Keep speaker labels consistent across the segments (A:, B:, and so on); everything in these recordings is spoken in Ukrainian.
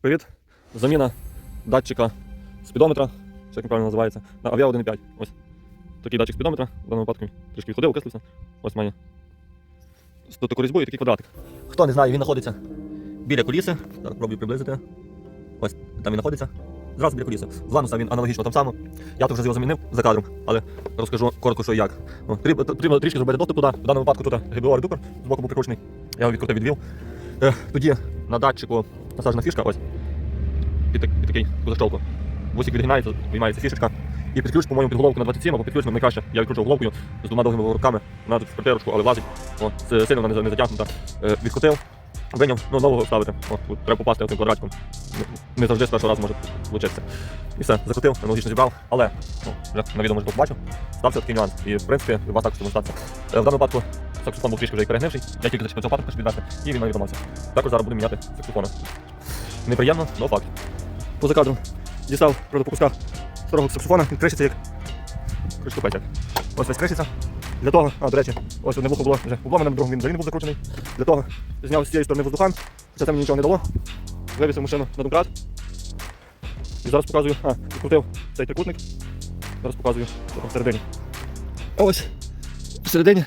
A: Привіт. Заміна датчика спідометра, як він правильно називається, на Avia 1.5. Ось такий датчик спідометра, в даному випадку трішки відходив, окислився. Ось має з таку різьбу і такий квадратик. Хто не знає, він знаходиться біля коліси. Зараз пробую приблизити. Ось там він знаходиться. Зразу біля коліси. В лануса він аналогічно там само. Я тут вже його замінив за кадром, але розкажу коротко, що і як. Ну, Потрібно потрібно трішки зробити доступ туди. В даному випадку тут ГБО редуктор з боку був прикручений. Я його відкрутив, відвів. Е, тоді на датчику насаджена фішка, ось під, під такий позашовку. Вусик відгинається, виймається фішечка. І під ключ, по-моєму, під головку на 27, або під ключ найкраще. Я відкручував головкою з двома довгими руками. В квартирочку, але влазить. О, сильно вона не, затягнута. Е, відкрутив, виняв, ну нового ставити. О, тут треба попасти тим квадратиком. Не- завжди з першого разу може влучитися. І все, закрутив, аналогічно зібрав, але ну, вже на відео може побачив. Стався такий нюанс. І в принципі, у вас також може статися. Е, В даному випадку саксофон був трішки вже і перегнивший. Я тільки зачепив цього патрубка, щоб віддати, і він навіть ламався. Також зараз будемо міняти саксофони. Неприємно, але факт. Поза кадром дістав правда, по старого саксофона, він кришиться як кришкопечок. Ось весь кришиться. Для того, а, до речі, ось одне вухо було вже обломане, другому він взагалі не був закручений. Для того зняв з цієї сторони воздухан, хоча це мені нічого не дало. Вивісив машину на домкрат. І зараз показую, а, відкрутив цей трикутник. Зараз показую, всередині. Ось всередині.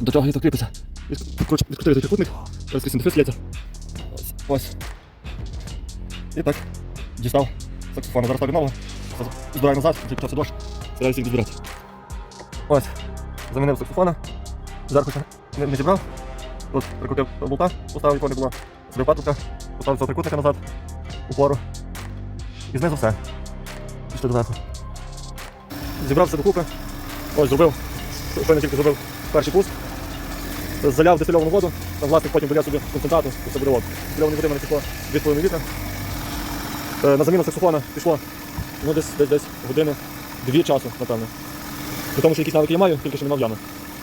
A: До чого літо кріпиться. Відкручу- Відкрутив цей трикутник. Зараз крізь інтерфейс лється. Ось. І так, дістав саксофон. Зараз нового. Збираю назад, вже почався дощ. Стараюся їх збирати. Ось. Замінив саксофона. Ще не, не зібрав. Тут прикрутив до болта, поставив якого не було. Збив патрубка, поставив цього трикутника назад, упору. І знизу все. Пішли доверху. Зібрав все докупи. Ось зробив. Щойно тільки зробив перший пуск. Заляв дистильовану воду, там власник потім доляв собі концентрату, і це буде воду. Дистильованої води мене пішло 2,5 літра. Е, На заміну саксофона пішло ну, десь, десь, десь години, дві часу, напевно. При тому, що якісь навики я маю, тільки що не мав ями.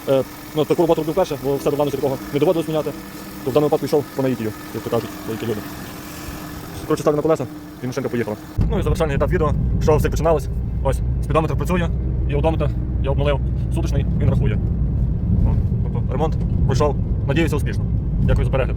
A: Е, ну, таку роботу робив перше, бо все до плану такого не доводилось міняти. То в даному випадку йшов по наїтію, як то кажуть, деякі люди. Коротше, ставлю на колеса, і машинка поїхала. Ну і завершальний етап відео, що все починалось. Ось, спідометр працює, і одометр я обнулив суточний, він рахує. Ремонт пройшов, надіюся, успішно. Дякую за перегляд.